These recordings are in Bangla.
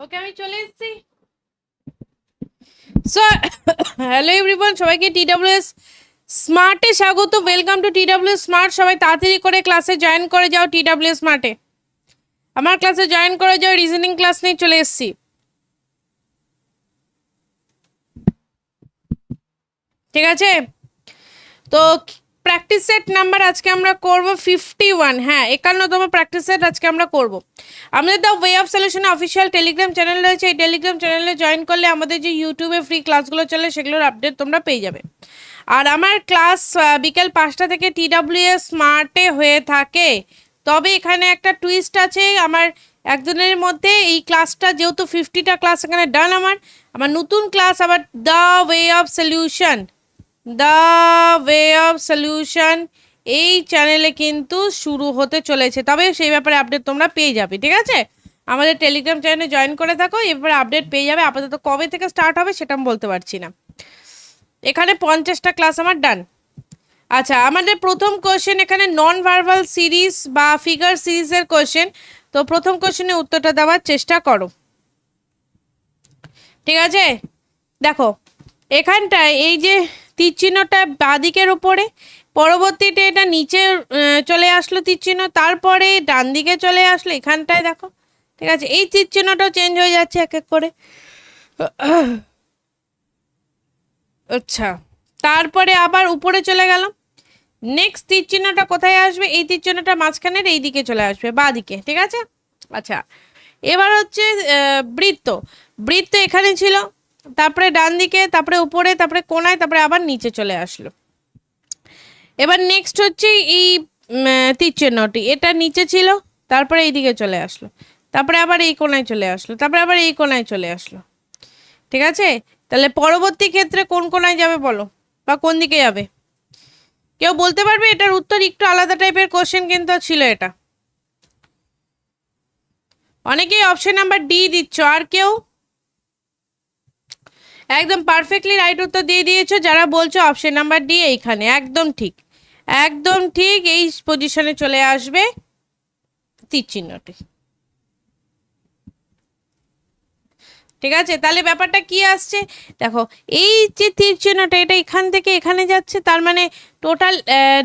ওকে, আমি চলে এসেছি। সো হ্যালো এভরিওয়ান সবাইকে টিডব্লিউএস স্মার্টে স্বাগত। ওয়েলকাম টু টিডব্লিউএস স্মার্ট সবাই তাড়াতাড়ি করে ক্লাসে জয়েন করে যাও টিডব্লিউএস স্মার্টে আমার ক্লাসে জয়েন করে যাও রিজনিং ক্লাস নিয়ে চলে এসেছি। ঠিক আছে? তো প্র্যাকটিস সেট নাম্বার আজকে আমরা করব ফিফটি ওয়ান হ্যাঁ একান্নতম প্র্যাকটিস সেট আজকে আমরা করব। আমাদের the way of solution official Telegram channel রয়েছে। এই টেলিগ্রাম চ্যানেলে জয়েন করলে আমাদের যে ইউটিউবে ফ্রি ক্লাসগুলো চলে, সেগুলোর আপডেট তোমরা পেয়ে যাবে। আর আমার ক্লাস বিকেল পাঁচটা থেকে টিডাব্লিউএস স্মার্টে হয়ে থাকে। তবে এখানে একটা টুইস্ট আছে, আমার একজনের মধ্যে এই ক্লাসটা যেহেতু ফিফটিটা ক্লাস এখানে ডান আমার আমার নতুন ক্লাস আবার the way of solution the way of solution. এই চ্যানেলে কিন্তু শুরু হতে চলেছে। তবে সেই ব্যাপারে আপডেট তোমরা পেয়ে যাবে, ঠিক আছে? আমাদের টেলিগ্রাম চ্যানেলে জয়েন করে থাকো এরপরে আপডেট পেয়ে যাবে। আপাতত কবে থেকে স্টার্ট হবে সেটা আমি বলতে পারছি না। এখানে পঞ্চাশটা ক্লাস আমার ডান। আচ্ছা আমাদের প্রথম কোশ্চেন এখানে নন ভার্বাল সিরিজ বা ফিগার সিরিজের কোশ্চেন তো প্রথম কোশ্চেনের উত্তরটা দেওয়ার চেষ্টা করো। ঠিক আছে? দেখো, এখানটায় এই যে তীর চিহ্নটা বাদিকের উপরে। পরবর্তীতে এটা নিচে চলে আসলো তীর চিহ্ন তারপরে ডান দিকে চলে আসলো এখানটায় দেখো। ঠিক আছে, এই তীর চিহ্নটাও চেঞ্জ হয়ে যাচ্ছে এক এক করে। আচ্ছা তারপরে আবার উপরে চলে গেলাম। নেক্সট তীর চিহ্নটা কোথায় আসবে? এই তীর চিহ্নটা মাঝখানের এই দিকে চলে আসবে বা দিকে ঠিক আছে? আচ্ছা এবার হচ্ছে বৃত্ত। বৃত্ত এখানে ছিল। তারপরে ডান দিকে তারপরে উপরে তারপরে কোনায় তারপরে আবার নিচে চলে আসলো। এবার নেক্সট হচ্ছে এই উম, আহ, তীর চিহ্নটি এটা নিচে ছিল তারপরে এই দিকে চলে আসলো। তারপরে আবার এই কোনায় চলে আসলো তারপরে আবার এই কোনায় চলে আসলো। ঠিক আছে? তাহলে পরবর্তী ক্ষেত্রে কোন কোনায় যাবে বলো? বা কোন দিকে যাবে? কেউ বলতে পারবে এটার উত্তর একটু আলাদা টাইপের কোশ্চেন কিন্তু ছিল এটা। অনেকেই অপশন নাম্বার ডি দিচ্ছ আর কেউ একদম পারফেক্টলি রাইট উত্তর দিয়ে দিয়েছ। যারা বলছো অপশন নাম্বার ডি এইখানে, একদম ঠিক। একদম ঠিক, এই পজিশনে চলে আসবে তীর চিহ্নটি। ঠিক আছে, তাহলে ব্যাপারটা কি আসছে? দেখো, এই যে তীর চিহ্নটা, এটা এখান থেকে এখানে যাচ্ছে, তার মানে টোটাল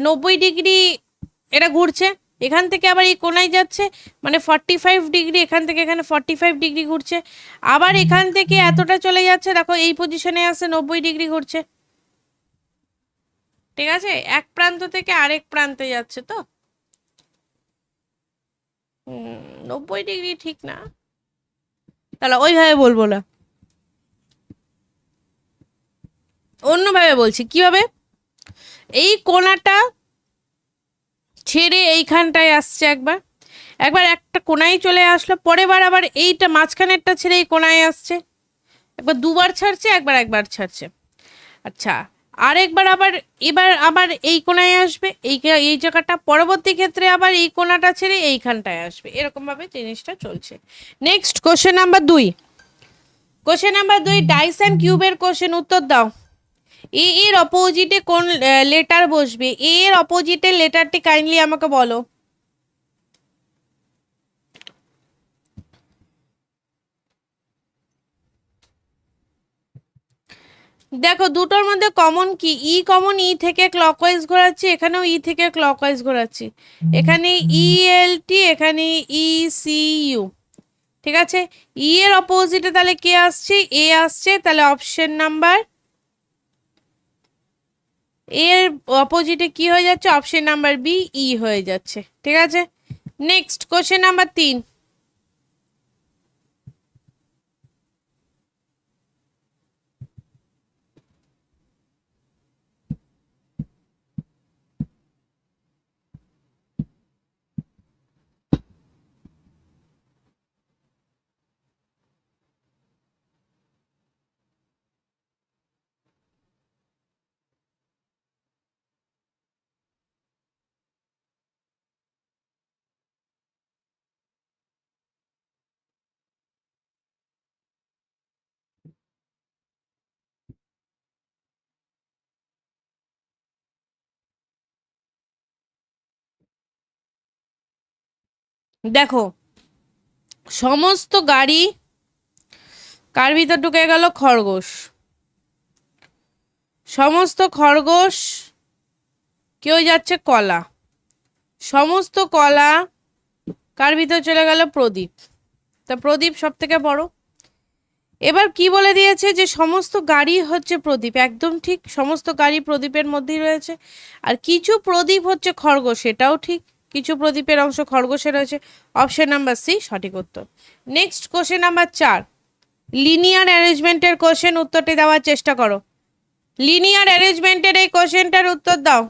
নব্বই ডিগ্রি এটা ঘুরছে। এখান থেকে আবার এই কোনায় যাচ্ছে মানে ফর্টি ফাইভ ডিগ্রি এখান থেকে এখানে ফর্টি ফাইভ ডিগ্রি ঘুরছে। আবার এখান থেকে এতটা চলে যাচ্ছে, দেখো এই পজিশনে আসছে নব্বই ডিগ্রি ঘুরছে। ঠিক আছে? এক প্রান্ত থেকে আরেক প্রান্তে যাচ্ছে তো? নব্বই ডিগ্রি ঠিক না। তাহলে ওইভাবে বলব না। অন্যভাবে বলছি, কীভাবে? এই কোণাটা ছেড়ে এইখানটায় আসছে একবার। একবার একটা কোনায় চলে আসলো, পরের বার আবার এইটা মাঝখানেরটা ছেড়ে এই কোনায় আসছে। একবার দুবার ছাড়ছে, একবার একবার ছাড়ছে। আচ্ছা আরেকবার আবার, এবার আবার এই কোনায় আসবে, এই এই জায়গাটা, পরবর্তী ক্ষেত্রে আবার এই কোনাটা ছেড়ে এইখানটায় আসবে। এরকমভাবে জিনিসটা চলছে। নেক্সট কোশ্চেন নাম্বার দুই। কোশ্চেন নাম্বার দুই ডাইস অ্যান্ড কিউবের কোশ্চেন উত্তর দাও। এ, এর অপোজিটে কোন লেটার বসবে? এ এর অপোজিটে লেটারটি কাইন্ডলি আমাকে বলো। দেখো, দুটোর মধ্যে কমন কি? ই কমন ই থেকে ক্লকওয়াইজ ঘোরাচ্ছি, এখানেও ই থেকে ক্লকওয়াইজ ঘোরাচ্ছি। এখানে ই এল টি এখানে ই সি ইউ ঠিক আছে? ই এর অপোজিটে তাহলে কে আসছে? এ আসছে, তাহলে অপশন নাম্বার এর অপোজিটে কি হয়ে যাচ্ছে? অপশন নাম্বার বি ই হয়ে যাচ্ছে। ঠিক আছে? নেক্সট কোশ্চেন নাম্বার তিন। দেখো, সমস্ত গাড়ি কার ভিতর ঢুকে গেল? খরগোশ। সমস্ত খরগোশ, কেউ যাচ্ছে কলা। সমস্ত কলা কার ভিতর চলে গেল? প্রদীপ। তা প্রদীপ সব থেকে বড়। এবার কি বলে দিয়েছে যে, সমস্ত গাড়ি হচ্ছে প্রদীপ। একদম ঠিক, সমস্ত গাড়ি প্রদীপের মধ্যেই রয়েছে। আর কিছু প্রদীপ হচ্ছে খরগোশ এটাও ঠিক। কিছু প্রদীপের অংশ খরগোশে রয়েছে। অপশন নাম্বার সি সঠিক উত্তর। নেক্সট কোশ্চেন নাম্বার চার। লিনিয়ার অ্যারেঞ্জমেন্টের কোশ্চেন উত্তরটি দেওয়ার চেষ্টা করো। লিনিয়ার অ্যারেঞ্জমেন্টের এই কোশ্চেনটার উত্তর দাও।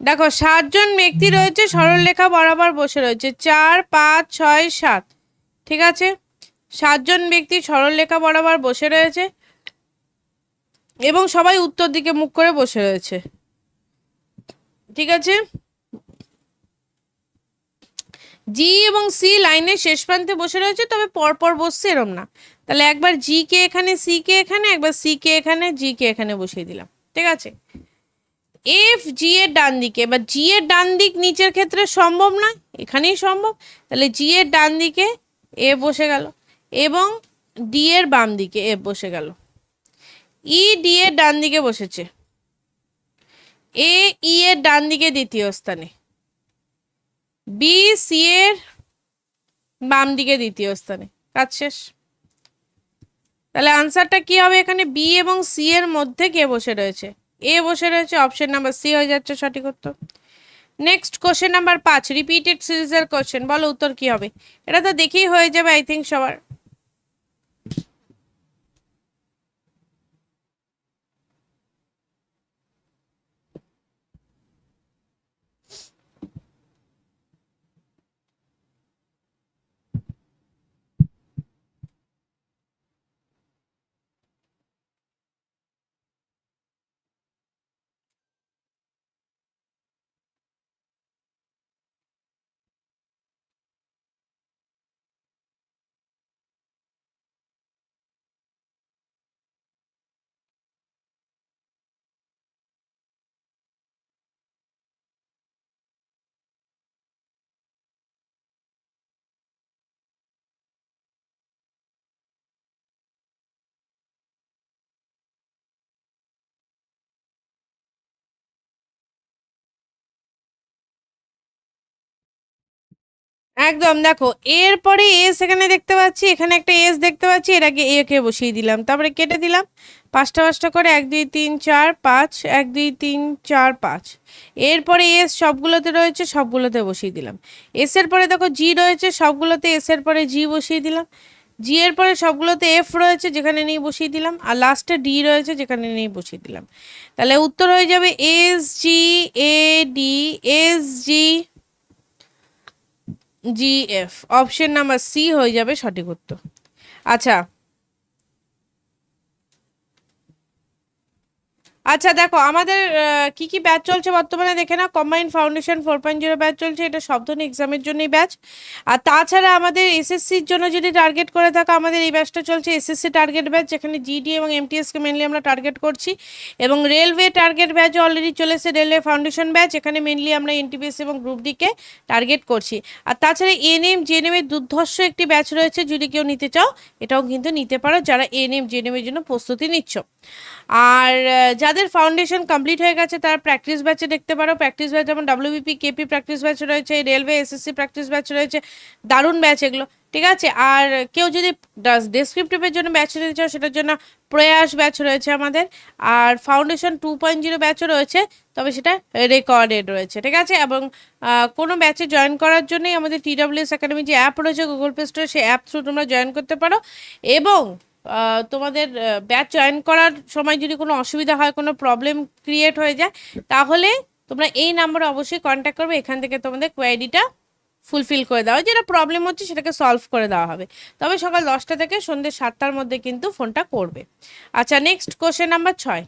দেখো, সাতজন ব্যক্তি রয়েছে সরলরেখা বরাবর বসে রয়েছে। চার, পাঁচ, ছয়, সাত। ঠিক আছে? সাতজন ব্যক্তি সরলরেখা বরাবর বসে রয়েছে এবং সবাই উত্তর দিকে মুখ করে বসে রয়েছে। ঠিক আছে? জি এবং সি লাইনের শেষ প্রান্তে বসে রয়েছে, তবে পরপর বসছে এরম না। তাহলে একবার জি কে এখানে সি কে এখানে, একবার সি কে এখানে জি কে এখানে বসিয়ে দিলাম। ঠিক আছে? এফ জি এর ডান দিকে বা জি এর ডান দিক নিচের ক্ষেত্রে সম্ভব না, এখানেই সম্ভব, তাহলে জি এর ডান দিকে এ বসে গেল, এবং ডি এর বাম দিকে এফ বসে গেল। ই ডি এর ডান দিকে বসেছে। এ ই এর ডান দিকে দ্বিতীয় স্থানে। বি সি এর বাম দিকে দ্বিতীয় স্থানে। কাজ শেষ। তাহলে আনসারটা কি হবে এখানে? বি এবং সি এর মধ্যে কে বসে রয়েছে? এ বসে রয়েছে অপশন নাম্বার সি হয়ে যাচ্ছে সঠিক উত্তর। নেক্সট কোশ্চেন নাম্বার পাঁচ রিপিটেড সিরিজের কোশ্চেন বলো উত্তর কি হবে? এটা তো দেখেই হয়ে যাবে আই থিঙ্ক সবার। একদম, দেখো, এরপরে এস এখানে দেখতে পাচ্ছি, এখানে একটা এস দেখতে পাচ্ছি, এর আগে এ কে বসিয়ে দিলাম। তারপরে কেটে দিলাম, পাঁচটা পাঁচটা করে, এক, দুই, তিন, চার, পাঁচ, এক, দুই, তিন, চার, পাঁচ। এরপরে এস সবগুলোতে রয়েছে, সবগুলোতে বসিয়ে দিলাম। এস এর পরে দেখো, জি রয়েছে, সবগুলোতে এস এর পরে জি বসিয়ে দিলাম। জি এর পরে সবগুলোতে এফ রয়েছে, যেখানে নেই বসিয়ে দিলাম, আর লাস্টে ডি রয়েছে, যেখানে নেই বসিয়ে দিলাম। তাহলে উত্তর হয়ে যাবে S G, A, D, S G G F option number C হয়ে যাবে সঠিক উত্তর। আচ্ছা আচ্ছা দেখো, আমাদের কি কি ব্যাচ চলছে বর্তমানে? দেখে না combine foundation four point zero batch চলছে, এটা সব ধরনের এক্সামের জন্যই ব্যাচ। আর তাছাড়া আমাদের এসএসসির জন্য যদি টার্গেট করে থাকো, আমাদের এই ব্যাচটা চলছে এসএসসি টার্গেট ব্যাচ, যেখানে জিডি এবং এমটিএসকে মেনলি আমরা টার্গেট করছি। এবং রেলওয়ে টার্গেট ব্যাচ অলরেডি চলেছে রেলওয়ে ফাউন্ডেশন ব্যাচ, এখানে মেনলি আমরা এনটিপিএস এবং গ্রুপ ডিকে টার্গেট করছি। আর তাছাড়া এনএম জেএনএম এর দুর্ধর্ষ একটি ব্যাচ রয়েছে, যদি কেউ নিতে চাও, এটাও কিন্তু নিতে পারো, যারা এনএম জেএনএম এর জন্য প্রস্তুতি নিচ্ছ। আর যাদের ফাউন্ডেশন কমপ্লিট হয়ে গেছে, তারা প্র্যাকটিস ব্যাচে দেখতে পারো। প্র্যাকটিস ব্যাচ যেমন ডাব্লিউবিপি কেপি প্র্যাকটিস ব্যাচ রয়েছে রেলওয়ে এসএসসি প্র্যাকটিস ব্যাচ রয়েছে, দারুণ ব্যাচ এগুলো, ঠিক আছে? আর কেউ যদি ডেসক্রিপটিভের জন্য ব্যাচ নিতে চাও, সেটার জন্য প্রয়াস ব্যাচ রয়েছে আমাদের। আর ফাউন্ডেশন টু পয়েন্ট জিরো ব্যাচও রয়েছে, তবে সেটা রেকর্ডেড রয়েছে, ঠিক আছে? এবং কোনো ব্যাচে জয়েন করার জন্যই আমাদের টি টিডাব্লিউএস একাডেমি যে অ্যাপ রয়েছে গুগল প্লে স্টোরে সেই অ্যাপ থ্রু তোমরা জয়েন করতে পারো। এবং তোমাদের ব্যাচ জয়েন করার সময় যদি কোনো অসুবিধা হয়, কোনো প্রবলেম ক্রিয়েট হয়ে যায়, তাহলে তোমরা এই নাম্বারে অবশ্যই কন্ট্যাক্ট করবে। এখান থেকে তোমাদের কোয়ারিটা ফুলফিল করে দেওয়া যেটা প্রবলেম হচ্ছে, সেটাকে সলভ করে দেওয়া হবে। তবে সকাল দশটা থেকে সন্ধ্যে সাতটার মধ্যে কিন্তু ফোনটা করবে। আচ্ছা নেক্সট কোশ্চেন নাম্বার ছয়।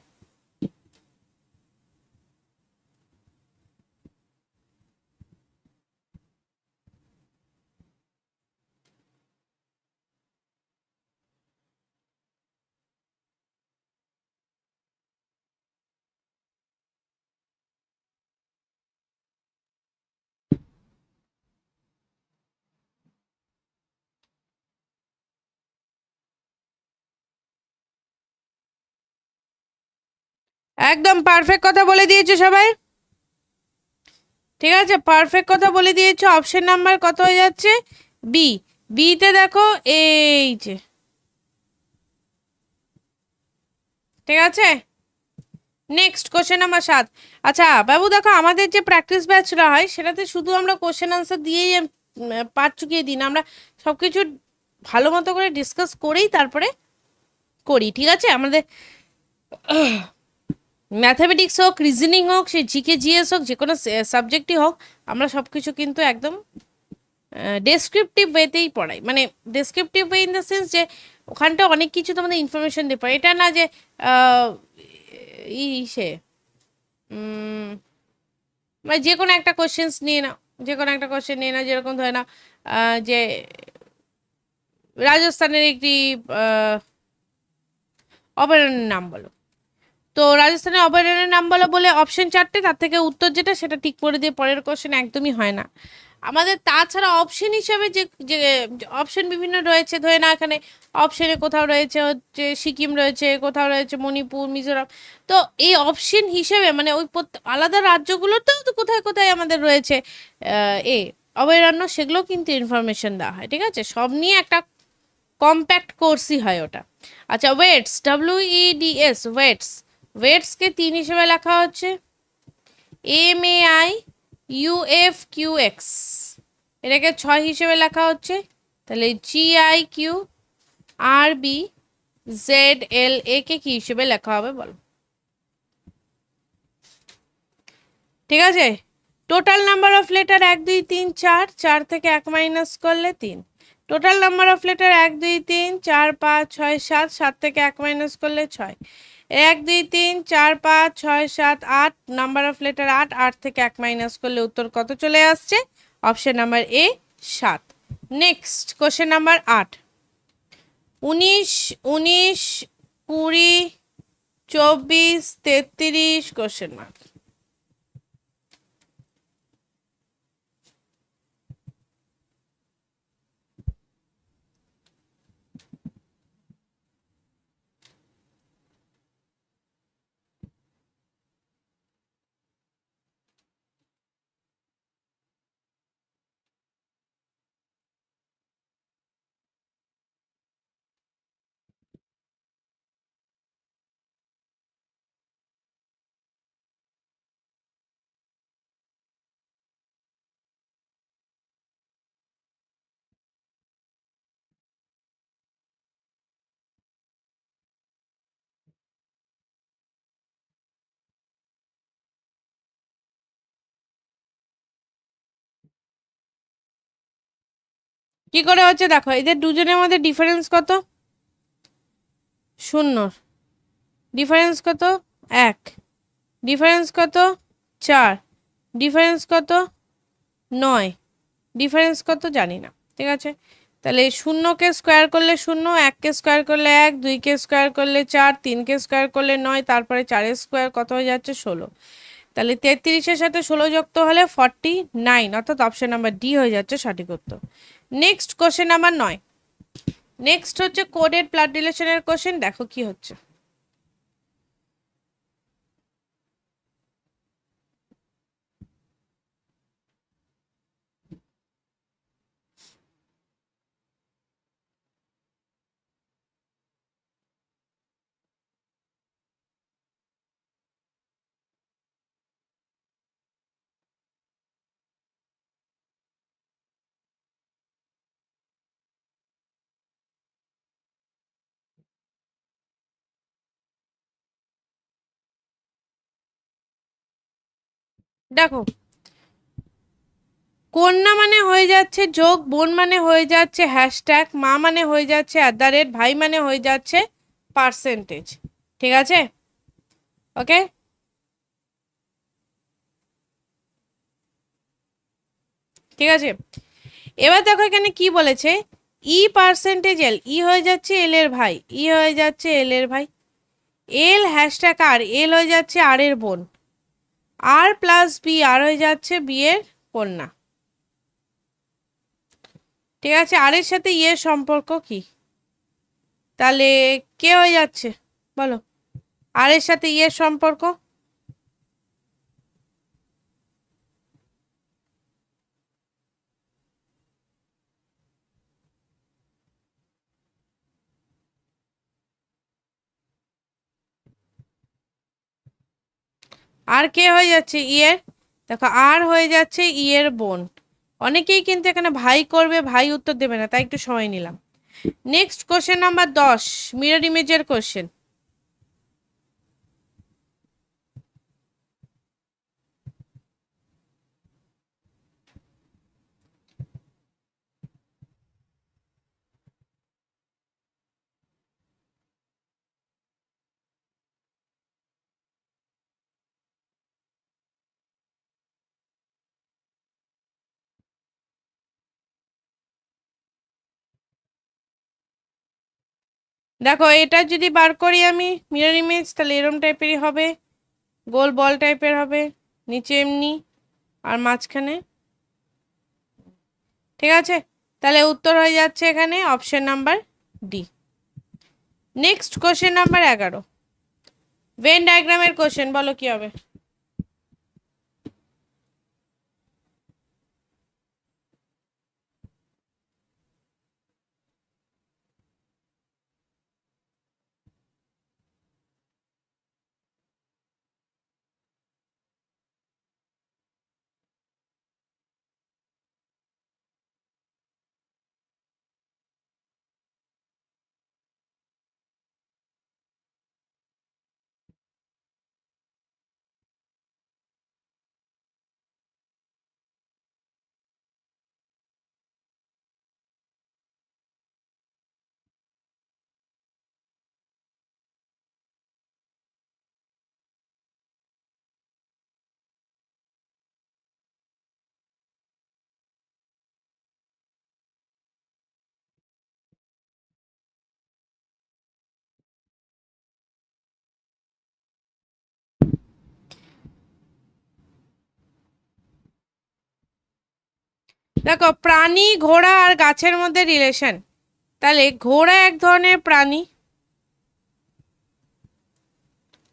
একদম পারফেক্ট কথা বলে দিয়েছ সবাই। ঠিক আছে পারফেক্ট কথা বলে দিয়েছ। অপশন নাম্বার কত হয়ে যাচ্ছে? বি বিতে দেখো এই যে। ঠিক আছে? নেক্সট কোশ্চেন নাম্বার সাত। আচ্ছা বাবু দেখো, আমাদের যে প্র্যাকটিস ব্যাচটা হয়, সেটাতে শুধু আমরা কোশ্চেন আনসার দিয়েই পাঠ চুকিয়ে দিই না। আমরা সব কিছু ভালো মতো করে ডিসকাস করেই তারপরে করি, ঠিক আছে? আমাদের ম্যাথামেটিক্স হোক রিজনিং হোক, সে জিকে জিএস হোক, যে কোনো সাবজেক্টই হোক, আমরা সব কিছু কিন্তু একদম ডেসক্রিপটিভ ওয়েতেই পড়াই। মানে descriptive way in the sense যে, ওখানটা অনেক কিছু তোমাদের ইনফরমেশন দিয়ে। পড়ে এটা না যে ই সে মানে যে কোনো একটা কোশ্চেন্স নিয়ে নাও, যে কোনো একটা কোশ্চেন নিয়ে নাও, যেরকম ধরে না যে, রাজস্থানের একটি অভয়ারণ্যের নাম বলো। তো রাজস্থানের অভয়ারণ্যের নাম বলো বলে অপশন চারটে, তার থেকে উত্তর যেটা, সেটা ঠিক করে দিয়ে পরের কোশ্চেন একদমই হয় না। আমাদের তাছাড়া অপশন হিসাবে যে যে অপশন বিভিন্ন রয়েছে, ধরে না এখানে অপশনে কোথাও রয়েছে হচ্ছে সিকিম রয়েছে, কোথাও রয়েছে মণিপুর, মিজোরাম। তো এই অপশন হিসেবে মানে ওই আলাদা রাজ্যগুলোতেও তো কোথায় কোথায় আমাদের রয়েছে এ, অভয়ারণ্য সেগুলো কিন্তু ইনফরমেশন দেওয়া হয়, ঠিক আছে? সব নিয়ে একটা কম্প্যাক্ট কোর্সই হয় ওটা। আচ্ছা weights W E D S weights ওয়েটসকে তিন হিসেবে লেখা হচ্ছে। M A I UF Q X. এটাকে ছয় হিসেবে লেখা হচ্ছে। তাহলে G I Q R B Z L A K কি হিসেবে লেখা হবে বলো। ঠিক আছে? টোটাল নাম্বার অফ লেটার এক, দুই, তিন, চার চার থেকে এক মাইনাস করলে তিন। টোটাল নাম্বার অফ লেটার এক, দুই, তিন, চার, পাঁচ, ছয়, সাত সাত থেকে এক মাইনাস করলে ছয়। এক, দুই, তিন, চার, পাঁচ, ছয়, সাত, আট, নাম্বার অফ লেটার আট আট থেকে এক মাইনাস করলে উত্তর কত চলে আসছে? অপশান নাম্বার এ, সাত। নেক্সট কোশ্চেন নাম্বার আট। উনিশ উনিশ, কুড়ি, চব্বিশ, তেত্রিশ কোশ্চেন মার্ক কি করে হচ্ছে দেখো, এদের দুজনের মধ্যে ডিফারেন্স কত? শূন্য। ডিফারেন্স কত? এক। ডিফারেন্স কত? চার। ডিফারেন্স কত? নয়। ডিফারেন্স কত? জানি না, ঠিক আছে? তাহলে শূন্যকে স্কোয়ার করলে শূন্য, এককে স্কোয়ার করলে এক, দুইকে স্কোয়ার করলে চার, তিনকে স্কোয়ার করলে নয়, তারপরে চারের স্কোয়ার কত হয়ে যাচ্ছে? ষোলো। তাহলে তেত্রিশের সাথে ষোলো যুক্ত হলে ফর্টি নাইন অর্থাৎ অপশন নাম্বার ডি হয়ে যাচ্ছে সঠিক উত্তর। নেক্সট কোশ্চেন আমার নয় নেক্সট হচ্ছে কোডের ব্লাড রিলেশনের কোশ্চেন দেখো কি হচ্ছে। দেখো। কন্যা মানে হয়ে যাচ্ছে যোগ, বোন মানে হয়ে যাচ্ছে হ্যাশট্যাগ মা মানে হয়ে যাচ্ছে অ্যাট দ্য রেট ভাই মানে হয়ে যাচ্ছে পার্সেন্টেজ ঠিক আছে? ওকে ঠিক আছে? এবার দেখো এখানে কি বলেছে? ই পার্সেন্টেজ এল ই হয়ে যাচ্ছে এল এর ভাই ই হয়ে যাচ্ছে এল এর ভাই। এল হ্যাশট্যাগ আর এল হয়ে যাচ্ছে আর এর বোন। আর প্লাস বি আর হয়ে যাচ্ছে বিয়ের কন্যা। ঠিক আছে, আর এর সাথে ইয়ের সম্পর্ক কি? তাহলে কে হয়ে যাচ্ছে? বলো। আর এর সাথে ই এর সম্পর্ক? আর কে হয়ে যাচ্ছে? ইয়ের? দেখো, আর হয়ে যাচ্ছে ইয়ের বোন। অনেকেই কিন্তু এখানে ভাই করবে, ভাই উত্তর দেবে না, তাই একটু সময় নিলাম। নেক্সট কোশ্চেন নাম্বার দশ মিরর ইমেজের কোশ্চেন দেখো, এটা যদি বার করি আমি মিরর ইমেজ তাহলে এরম টাইপেরই হবে। গোল বল টাইপের হবে, নিচে এমনি, আর মাঝখানে। ঠিক আছে? তাহলে উত্তর হয়ে যাচ্ছে এখানে option number D next question number এগারো। ভেন ডায়াগ্রামের কোশ্চেন বলো কি হবে? দেখো, প্রাণী, ঘোড়া আর গাছের মধ্যে রিলেশন তাহলে ঘোড়া এক ধরনের প্রাণী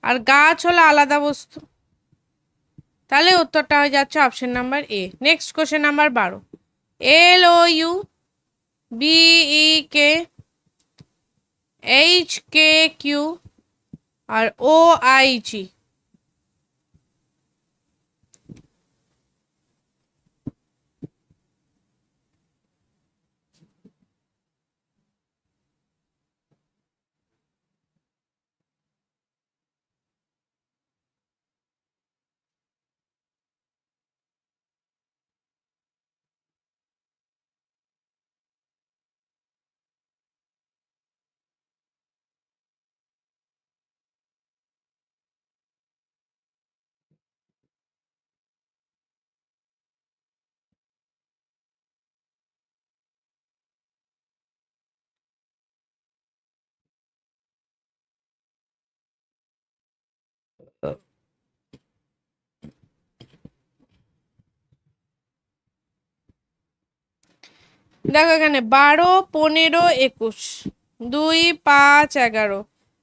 আর গাছ হলো আলাদা বস্তু। তাহলে উত্তরটা হয়ে যাচ্ছে option number A next question number বারো। L O U B E K H K Q R O I G দেখো এখানে বারো, পনেরো, একুশ। দুই, পাঁচ, এগারো।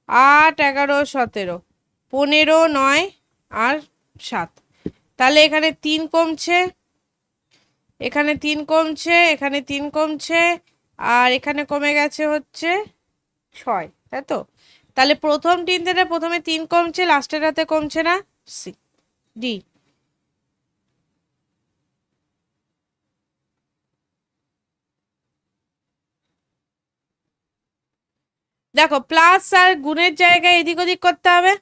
আট, এগারো, সতেরো। পনেরো, নয় আর সাত। তাহলে এখানে তিন কমছে। এখানে তিন কমছে, এখানে তিন কমছে আর এখানে কমে গেছে হচ্ছে ছয়, তাই তো? তাহলে প্রথম তিন থেকে প্রথমে তিন কমছে, লাস্টের হাতে কমছে না? C, D. দেখো প্লাস আর গুণের জায়গায় এদিক ওদিক করতে হবে,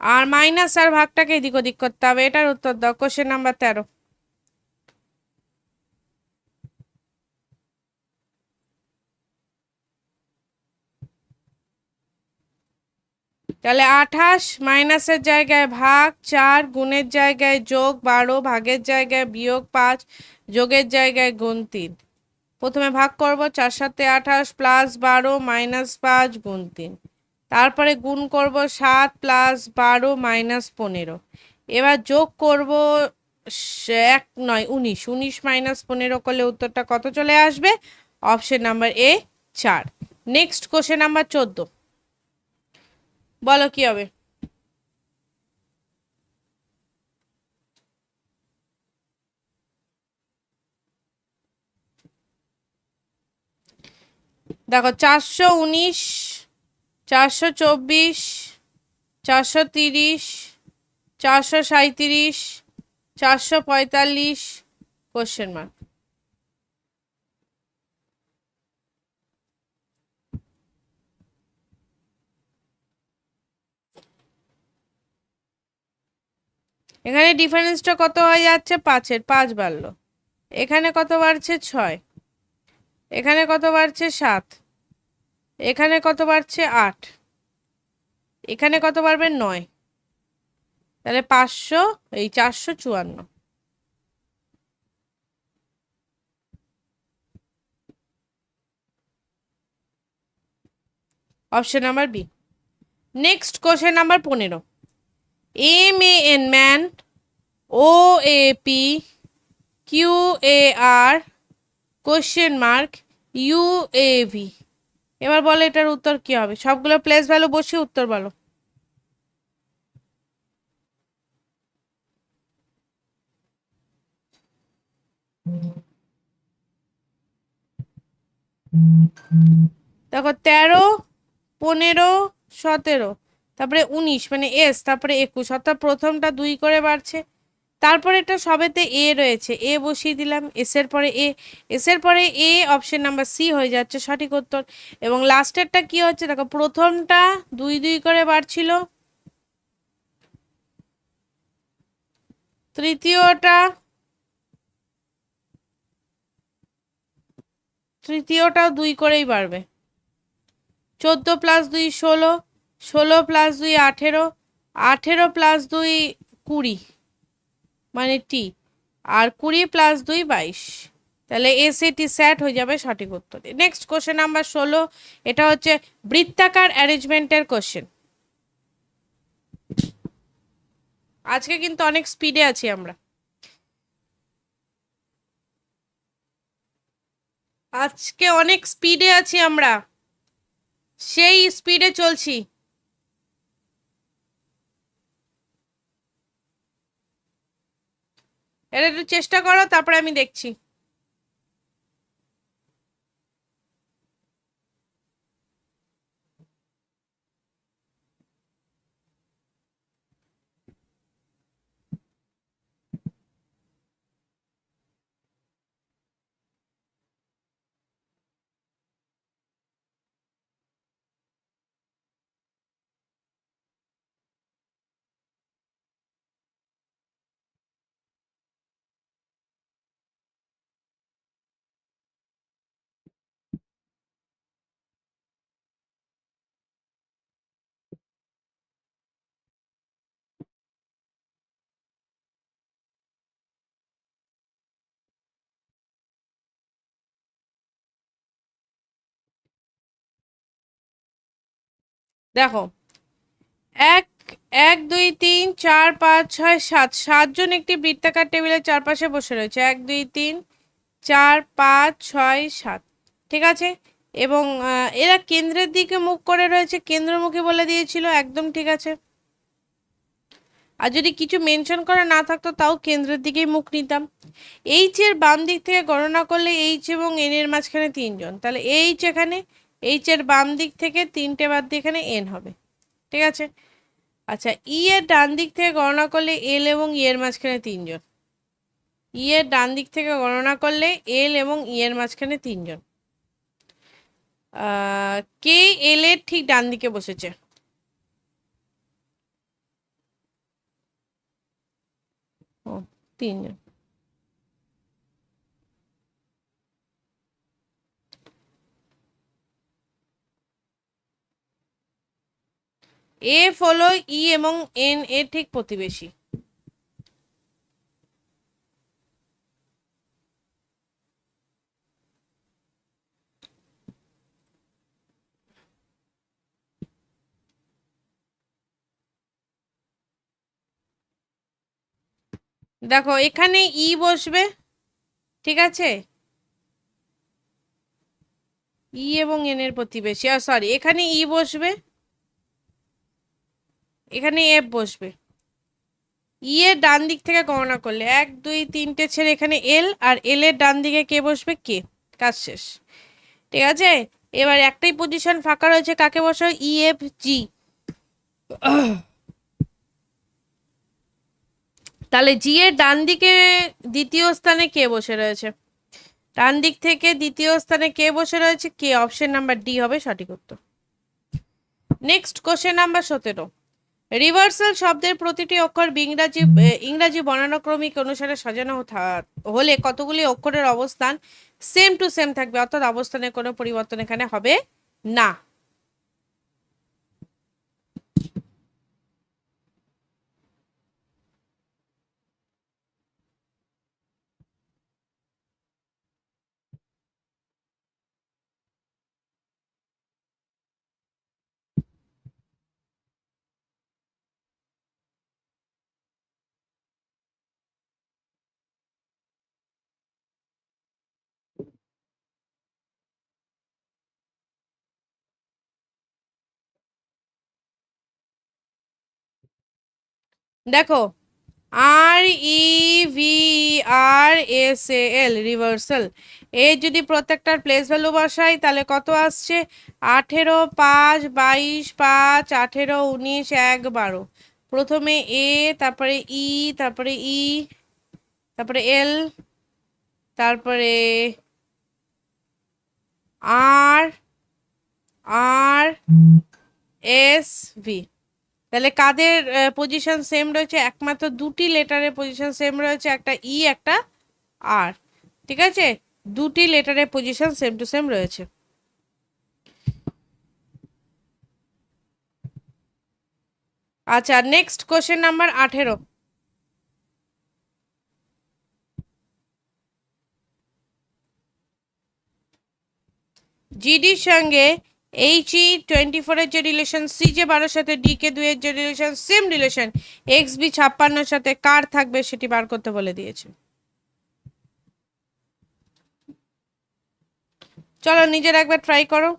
আর মাইনাস আর ভাগটাকে এদিক ওদিক করতে হবে, এটার উত্তর দাও কোশ্চেন নাম্বার তেরো। তাহলে আঠাশ মাইনাসের জায়গায় ভাগ, চার, গুণের জায়গায় যোগ, বারো, ভাগের জায়গায় বিয়োগ, পাঁচ, যোগের জায়গায় গুণ তিন। প্রথমে ভাগ করব চার সাথে আঠাশ প্লাস বারো মাইনাস পাঁচ গুণ তিন। তারপরে গুণ করব সাত প্লাস বারো মাইনাস পনেরো। এবার যোগ করব এক নয়, উনিশ। উনিশ মাইনাস পনেরো করলে উত্তরটা কত চলে আসবে? অপশন নাম্বার এ চার। নেক্সট কোশ্চেন নাম্বার চোদ্দ। বলো কি হবে? দেখো, চারশো উনিশ, চারশো চব্বিশ, চারশো তিরিশ, চারশো সাঁইত্রিশ, চারশো পঁয়তাল্লিশ কোশ্চেন মার্ক এখানে ডিফারেন্সটা কত হয়ে যাচ্ছে? পাঁচের, পাঁচ বাড়লো। এখানে কত বাড়ছে? ছয়। এখানে কত বাড়ছে? সাত। এখানে কত বাড়ছে আট? এখানে কত বাড়বে নয়? তাহলে পাঁচশো, এই চারশো চুয়ান্ন। Option number B next question number পনেরো. M A N man O A P Q A R question mark U A V এবার বলো এটার উত্তর কি হবে? সবগুলো প্লেস ভ্যালু বসিয়ে উত্তর বলো। দেখো তেরো, পনেরো, সতেরো, তারপরে উনিশ মানে এস তারপরে একুশ, অর্থাৎ প্রথমটা দুই করে বাড়ছে। তারপরে এটা সবেতে এ রয়েছে। এ বসিয়ে দিলাম। এস এর পরে এ এস এর পরে এ অপশন নাম্বার সি হয়ে যাচ্ছে সঠিক উত্তর। এবং লাস্টেরটা কি হচ্ছে? দেখো, প্রথমটা দুই দুই করে বাড়ছিল। তৃতীয়টা, তৃতীয়টাও দুই করেই বাড়বে। চোদ্দ প্লাস দুই ষোলো। ষোলো প্লাস দুই আঠেরো। আঠেরো প্লাস দুই কুড়ি। মানে টি আর কুড়ি প্লাস দুই বাইশ। তাহলে এসিটি স্যাট হয়ে যাবে সঠিক উত্তর নেক্সট কোশ্চেন নাম্বার ষোলো। এটা হচ্ছে বৃত্তাকার অ্যারেঞ্জমেন্টের কোশ্চেন আজকে কিন্তু অনেক স্পিডে আছি আমরা। আজকে অনেক স্পিডে আছি আমরা। সেই স্পিডে চলছি। এটা একটু চেষ্টা করো তারপরে আমি দেখছি। দেখো, এক এক, দুই, তিন, চার, পাঁচ, ছয়, সাত, সাতজন একটি বৃত্তাকার টেবিলের চারপাশে বসে রয়েছে। এক, দুই, তিন, চার, পাঁচ, ছয়, সাত, ঠিক আছে? এবং এরা কেন্দ্রের দিকে মুখ করে রয়েছে। কেন্দ্রমুখী বলে দিয়েছিল, একদম ঠিক আছে। আর যদি কিছু মেনশন করা না থাকতো, তাও কেন্দ্রের দিকেই মুখ নিতাম। এইচ এর বাম দিক থেকে গণনা করলে এইচ এবং এন এর মাঝখানে তিনজন। তাহলে এইচ এখানে এইচ এর বাম দিক থেকে তিনটে বাদ দিয়ে এখানে এন হবে। ঠিক আছে? আচ্ছা ই এর ডান দিক থেকে গণনা করলে এল এবং ই এর মাঝখানে তিনজন। ই এর ডান দিক থেকে গণনা করলে এল এবং ই এর মাঝখানে তিনজন। কে এল এর ঠিক ডান দিকে বসেছে। তিনজন। এফ হলো ই এবং এন এর ঠিক প্রতিবেশী। দেখো, এখানে ই বসবে, ঠিক আছে? ই এবং এন এর প্রতিবেশী সরি এখানে ই বসবে এখানে এফ বসবে। ই এর ডান দিক থেকে গণনা করলে, এক, দুই, তিনটে ছেড়ে এখানে এল, আর এল এর ডান দিকে কে বসবে? কে? কাজ শেষ। ঠিক আছে? এবার একটাই পজিশন ফাঁকা রয়েছে, কাকে বসো ই, এফ, জি। তাহলে জি এর ডান দিকে দ্বিতীয় স্থানে কে বসে রয়েছে? ডান দিক থেকে দ্বিতীয় স্থানে কে বসে রয়েছে? কে? অপশন নাম্বার ডি হবে সঠিক উত্তর। নেক্সট কোশ্চেন নাম্বার সতেরো। রিভার্সাল শব্দের প্রতিটি অক্ষর ইংরাজি ইংরাজি বর্ণানুক্রমিক অনুসারে সাজানো হলে কতগুলি অক্ষরের অবস্থান সেম টু সেম থাকবে অর্থাৎ অবস্থানের কোনো পরিবর্তন এখানে হবে না। দেখো R E V R S A L reversal এর যদি প্রত্যেকটার প্লেস ভ্যালু বসাই, তাহলে কত আসছে? আঠেরো, পাঁচ, বাইশ, পাঁচ, আঠেরো, উনিশ, এক, বারো। প্রথমে এ তারপরে ই তারপরে ই তারপরে এল তারপরে আর আর এস ভি তাহলে কাদের পজিশন সেম রয়েছে? একমাত্র দুটি লেটারের পজিশন সেম রয়েছে, একটা ই একটা আর ঠিক আছে? দুটি লেটারের পজিশন সেম টু সেম রয়েছে। আচ্ছা নেক্সট কোশ্চেন নাম্বার আঠেরো। জিডির সঙ্গে এইচ ই টোয়েন্টি ফোরের যে রিলেশন সি যে বারোর সাথে ডি কে দুইয়ের যে relation same relation X B ছাপ্পান্নর সাথে কার থাকবে সেটি বার করতে বলে দিয়েছে। চলো নিজের একবার ট্রাই করো।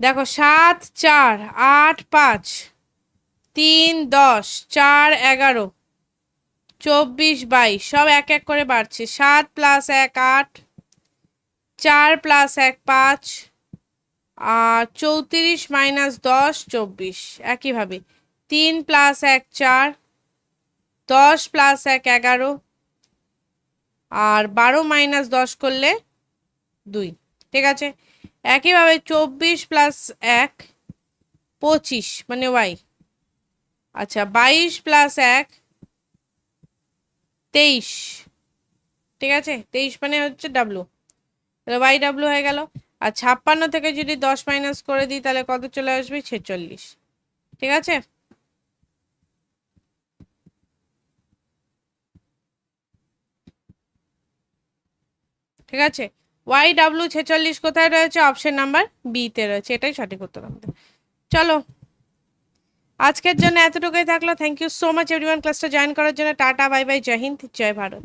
দেখো, সাত, চার, আট, পাঁচ। তিন, দশ, চার, এগারো, চব্বিশ, বাইশ, সব এক এক করে বাড়ছে। সাত প্লাস এক, আট, চার প্লাস এক, পাঁচ আর চৌত্রিশ মাইনাস দশ, চব্বিশ, একইভাবে। তিন প্লাস এক, চার, দশ প্লাস এক, এগারো, আর বারো মাইনাস দশ করলে দুই, ঠিক আছে? একইভাবে চব্বিশ প্লাস এক, পঁচিশ মানে ওয়াই আচ্ছা বাইশ প্লাস এক, তেইশ। ঠিক আছে? তেইশ মানে হচ্ছে ডাব্লু তাহলে ওয়াই ডাব্লু হয়ে গেল। আর ছাপ্পান্ন থেকে যদি দশ মাইনাস করে দিই, তাহলে কত চলে আসবে? ছেচল্লিশ। ঠিক আছে? ঠিক আছে? ওয়াই ডাব্লু ছেচল্লিশ কোথায় রয়েছে? অপশন নাম্বার বিতে রয়েছে। এটাই সঠিক উত্তর আমাদের। চলো। আজকের জন্য এতটুকুই থাকল। Thank you so much everyone ক্লাসটা জয়েন করার জন্য টাটা বাই বাই জয় হিন্দ, জয় ভারত।